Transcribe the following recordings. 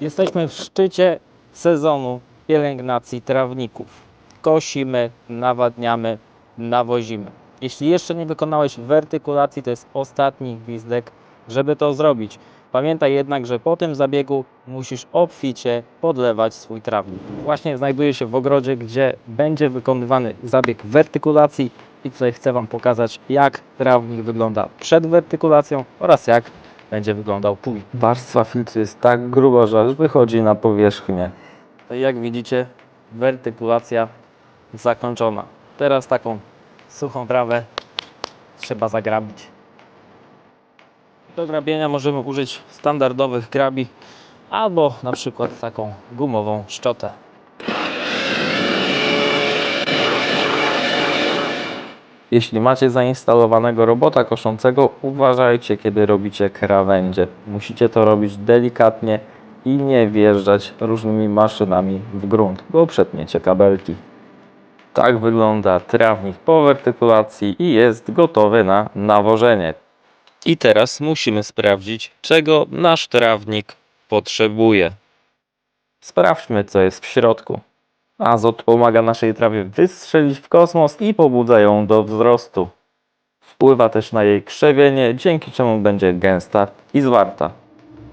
Jesteśmy w szczycie sezonu pielęgnacji trawników. Kosimy, nawadniamy, nawozimy. Jeśli jeszcze nie wykonałeś wertykulacji, to jest ostatni gwizdek, żeby to zrobić. Pamiętaj jednak, że po tym zabiegu musisz obficie podlewać swój trawnik. Właśnie znajduję się w ogrodzie, gdzie będzie wykonywany zabieg wertykulacji i tutaj chcę Wam pokazać, jak trawnik wygląda przed wertykulacją oraz jak będzie wyglądał później. Warstwa filtru jest tak gruba, że aż wychodzi na powierzchnię. To jak widzicie, wertykulacja zakończona. Teraz taką suchą trawę trzeba zagrabić. Do grabienia możemy użyć standardowych grabi albo na przykład taką gumową szczotę. Jeśli macie zainstalowanego robota koszącego, uważajcie kiedy robicie krawędzie. Musicie to robić delikatnie i nie wjeżdżać różnymi maszynami w grunt, bo przetniecie kabelki. Tak wygląda trawnik po wertykulacji i jest gotowy na nawożenie. I teraz musimy sprawdzić, czego nasz trawnik potrzebuje. Sprawdźmy co jest w środku. Azot pomaga naszej trawie wystrzelić w kosmos i pobudza ją do wzrostu. Wpływa też na jej krzewienie, dzięki czemu będzie gęsta i zwarta.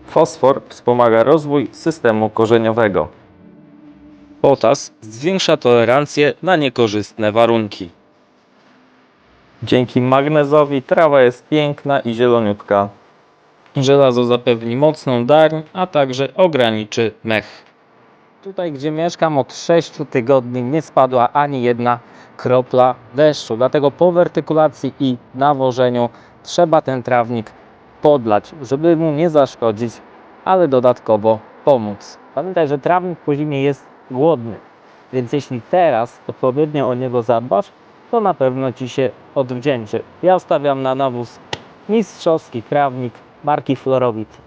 Fosfor wspomaga rozwój systemu korzeniowego. Potas zwiększa tolerancję na niekorzystne warunki. Dzięki magnezowi trawa jest piękna i zieloniutka. Żelazo zapewni mocną darń, a także ograniczy mech. Tutaj, gdzie mieszkam od 6 tygodni, nie spadła ani jedna kropla deszczu. Dlatego po wertykulacji i nawożeniu trzeba ten trawnik podlać, żeby mu nie zaszkodzić, ale dodatkowo pomóc. Pamiętaj, że trawnik po zimie jest głodny, więc jeśli teraz odpowiednio o niego zadbasz, to na pewno Ci się odwdzięczy. Ja stawiam na nawóz mistrzowski trawnik marki Florowit.